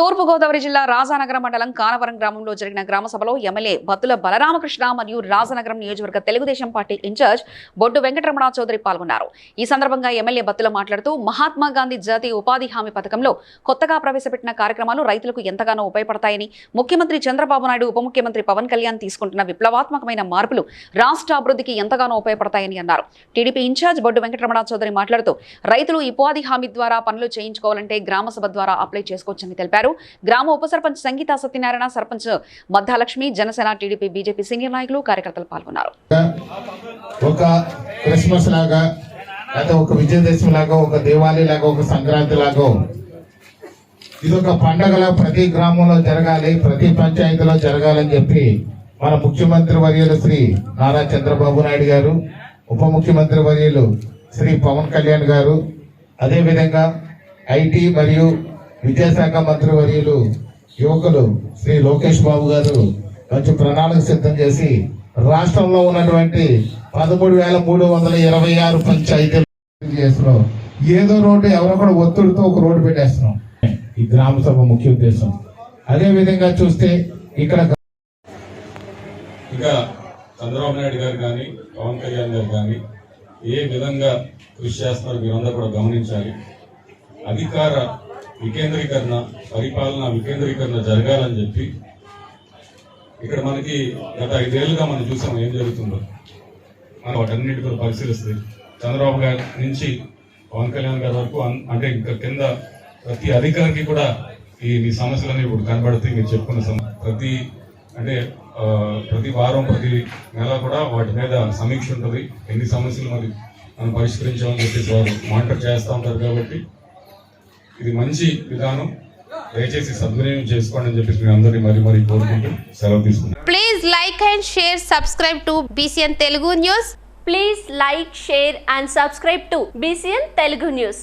తూర్పుగోదావరి జిల్లా రాజానగరం మండలం కానవరం గ్రామంలో జరిగిన గ్రామ సభలో ఎమ్మెల్యే బత్తుల బలరామకృష్ణ మరియు రాజానగరం నియోజకవర్గ తెలుగుదేశం పార్టీ ఇన్ఛార్జ్ బొడ్డు వెంకటరమణ చౌదరి పాల్గొన్నారు. ఈ సందర్భంగా ఎమ్మెల్యే బత్తుల మాట్లాడుతూ మహాత్మా గాంధీ జాతీయ ఉపాధి హామీ పథకంలో కొత్తగా ప్రవేశపెట్టిన కార్యక్రమాలు రైతులకు ఎంతగానో ఉపయోగపడతాయని ముఖ్యమంత్రి చంద్రబాబు నాయుడు ఉప ముఖ్యమంత్రి పవన్ కళ్యాణ్ తీసుకుంటున్న విప్లవాత్మకమైన మార్పులు రాష్ట్ర అభివృద్ధికి ఎంతగానో ఉపయోగపడతాయని అన్నారు. టీడీపీ ఇన్ఛార్జ్ బొడ్డు వెంకటరమణ చౌదరి మాట్లాడుతూ రైతులు ఉపాధి హామీ ద్వారా పనులు చేయించుకోవాలంటే గ్రామ సభ ద్వారా అప్లై చేసుకోవచ్చని తెలిపారు. గ్రామ ఉప sarpanch Sangeetha Satyanarayana sarpanch Madhyalakshmi Janasena TDP BJP senior నాయకులు కార్యకర్తలు పాల్గొన్నారు. ఒక క్రిస్మస్ లాగా లేదా ఒక విజయదశమి లాగా ఒక దేవాలయ లాగా ఒక సంక్రాంతి లాగా. ఇది ఒక పండగలా ప్రతి గ్రామంలో జరగాలి ప్రతి పంచాయతీలో జరగాలని చెప్పి మన ముఖ్యమంత్రి వర్యులు శ్రీ నారా చంద్రబాబు నాయుడు గారు ఉప ముఖ్యమంత్రి వర్యులు శ్రీ పవన్ కళ్యాణ్ గారు అదే విధంగా ఐటీ మరియు విద్యాశాఖ మంత్రి వర్యులు యువకులు శ్రీ లోకేష్ బాబు గారు మంచి ప్రణాళిక సిద్ధం చేసి రాష్ట్రంలో ఉన్నటువంటి పదమూడు వేల మూడు వందల ఇరవై ఆరు పంచాయతీలు చేస్తున్నాం. ఏదో రోడ్డు ఎవరో కూడా ఒత్తిడితో ఒక రోడ్డు పెట్టేస్తున్నాం. ఈ గ్రామ సభ ముఖ్య ఉద్దేశం. అదే విధంగా చూస్తే ఇక్కడ ఇంకా చంద్రబాబు నాయుడు గారు కానీ పవన్ కళ్యాణ్ గారు కానీ ఏ విధంగా కృషి చేస్తున్నారో మీరందరూ కూడా గమనించాలి. అధికార వికేంద్రీకరణ పరిపాలన వికేంద్రీకరణ జరగాలని చెప్పి ఇక్కడ మనకి గత ఐదేళ్ళుగా మనం చూసాం ఏం జరుగుతుందో. మనం వాటన్నిటి కూడా పరిశీలిస్తే చంద్రబాబు గారి నుంచి పవన్ కళ్యాణ్ గారి వరకు అంటే ఇంకా కింద ప్రతి అధికారికి కూడా ఈ మీ సమస్యలన్నీ ఇప్పుడు కనబడుతాయి మీరు చెప్పుకున్న ప్రతి అంటే ప్రతి వారం ప్రతి నెల కూడా వాటి మీద సమీక్ష ఉంటుంది. ఎన్ని సమస్యలు మరి మనం పరిష్కరించామని చెప్పేసి వారు మానిటర్ చేస్తూ ఉంటారు కాబట్టి ఇది మంచి విధానం. దయచేసి సద్వినియోగం చేసుకోండి అని చెప్పేసి మీ అందరినీ మరీ మరీ కోరుకుంటూ సెలవు తీసుకుంటాను please like and share subscribe to BCN Telugu news please like share and subscribe to BCN Telugu news